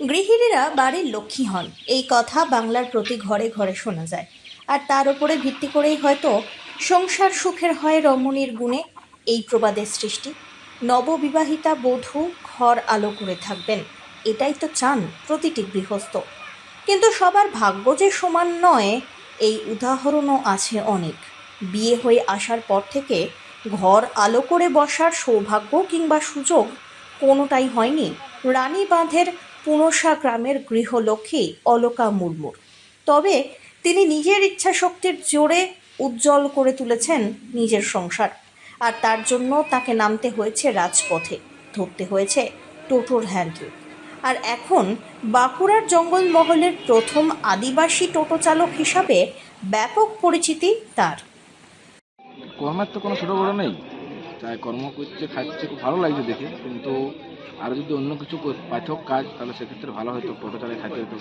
গৃহিণীরা বাড়ির লক্ষ্মী হন। এই কথা বাংলার প্রতি ঘরে ঘরে শোনা যায়। আর তার উপরে ভিত্তি করেই হয়তো সংসার সুখের হয় রমণীর গুণে এই প্রবাদের সৃষ্টি। নববিবাহিতা বধূ ঘর আলো করে থাকবেন, এটাই তো চান প্রতিটি গৃহস্থ। কিন্তু সবার ভাগ্য যে সমান নয়, এই উদাহরণও আছে অনেক। বিয়ে হয়ে আসার পর থেকে ঘর আলো করে বসার সৌভাগ্য কিংবা সুযোগ কোনোটাই হয়নি। রানী বাঁধের পুনসা গ্রামের গৃহলক্ষ্মী অলকা মুর্মুর। তবে তিনি নিজের ইচ্ছাশক্তির জোরে উজ্জ্বল করে তুলেছেন নিজের সংসার। আর তার জন্য তাকে নামতে হয়েছে রাজপথে। ধরতে হয়েছে টোটোর হ্যান্ডেল আর এখন বাঁকুড়ার জঙ্গলমহলের প্রথম আদিবাসী টোটো চালক হিসাবে ব্যাপক পরিচিতি তার। কর্মের তো কোনো ছোটো বড়ো নেই। তাই কর্ম করছে খাচ্ছে খুব ভালো লাগছে দেখে। কিন্তু আর যদি অন্য কিছু পাঠক কাজ তাহলে সেক্ষেত্রে ভালো হতো টোটো চালিয়ে খাইতে হতো।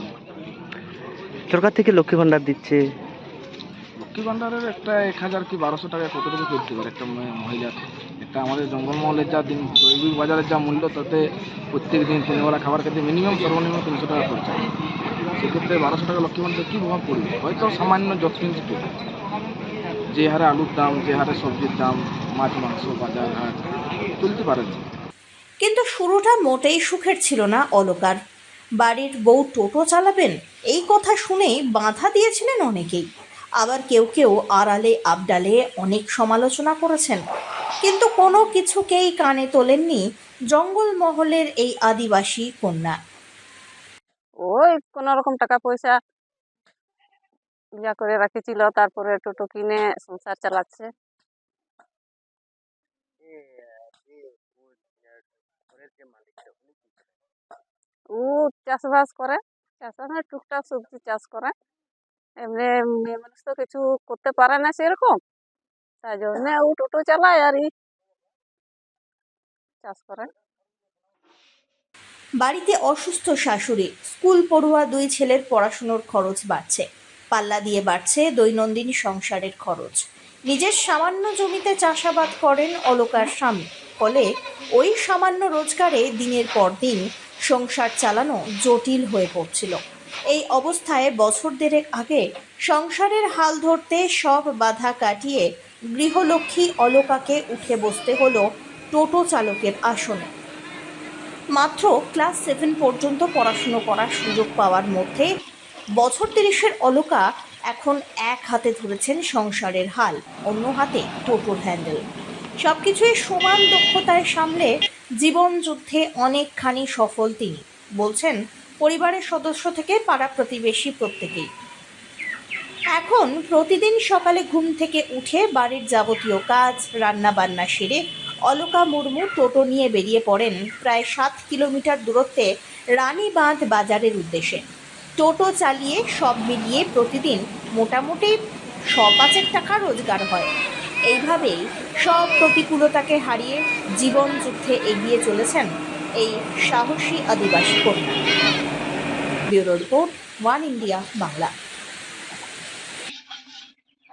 সরকার থেকে লক্ষ্মী ভান্ডার দিচ্ছে। লক্ষ্মী ভাণ্ডারের একটা এক হাজার কি বারোশো টাকা কতটুকু চলতে পারে একটা মহি- মহিলার? একটা আমাদের জঙ্গলমহলের যা দিন দৈবিক বাজারের যা মূল্য তাতে প্রত্যেক দিন তিনবেলা খাবার খেতে মিনিমাম সর্বনিম্ন তিনশো টাকা খরচা সেক্ষেত্রে বারোশো টাকা লক্ষ্মী ভাণ্ডার কী প্রভাব পড়বে? হয়তো সামান্য যত্ন যে হারে আলুর দাম যে হারে সবজির দাম মাছ মাংস বাজার হাট চলতে পারে না। কিন্তু শুরুটা মোটেই সুখের ছিল না অলকার। বাড়ির বউ টোটো চালাবেন, এই কথা শুনেই বাধা দিয়েছিলেন অনেকেই। আবার কেউ কেউ আড়ালে আবডালে অনেক সমালোচনা করেছেন। কিন্তু কোনো কিছুকেই কানে তোলেননি জঙ্গলমহলের এই আদিবাসী কন্যা। ওই কোনো রকম টাকা পয়সা যা করে রাখেছিল তারপরে টোটো কিনে সংসার চালাচ্ছে। ও চাষবাস করে চাষবাস টুকটাক সবজি চাষ করে। এমনি মেয়ে মানুষ তো কিছু করতে পারে না সেরকম। তাই জন্য ও টোটো চালায় আর ই চাষ করে। বাড়িতে অসুস্থ শাশুড়ি স্কুল পড়ুয়া দুই ছেলের পড়াশুনোর খরচ বাড়ছে। পাল্লা দিয়ে বাড়ছে দৈনন্দিন সংসারের খরচ। নিজের সামান্য জমিতে চাষাবাদ করেন অলকার স্বামী। ফলে ওই সামান্য রোজগারে দিনের পর দিন সংসার চালানো জটিল হয়ে পড়ছিল। এই অবস্থায় বছর দেড়েক আগে সংসারের হাল ধরতে সব বাধা কাটিয়ে গৃহলক্ষ্মী অলোকাকে উঠে বসতে হলো টোটো চালকের আসনে। মাত্র ক্লাস সেভেন পর্যন্ত পড়াশুনো করার সুযোগ পাওয়ার মধ্যে বছর তিরিশের অলোকা এখন এক হাতে ধরেছেন সংসারের হাল, অন্য হাতে টোটোর হ্যান্ডেল। সব কিছুই সমান দক্ষতায় সামলে জীবন যুদ্ধে অনেকখানি সফল তিনি। বলছেন, পরিবারের সদস্য থেকে পাড়া প্রতিবেশী প্রত্যেকেই। এখন প্রতিদিন সকালে ঘুম থেকে উঠে বাড়ির যাবতীয় কাজ রান্না বান্না সেরে অলকা মুর্মু টোটো নিয়ে বেরিয়ে পড়েন প্রায় সাত কিলোমিটার দূরত্বে রানীবাঁধ বাজারের উদ্দেশ্যে। টোটো চালিয়ে সব মিলিয়ে প্রতিদিন মোটামুটি শ পাঁচেক টাকা রোজগার হয়। এইভাবেই সব প্রতিকূলতাকে হারিয়ে জীবন যুদ্ধে এগিয়ে চলেছেন এই সাহসী আদিবাসী কন্যা। Bureau report, One India, Bangla.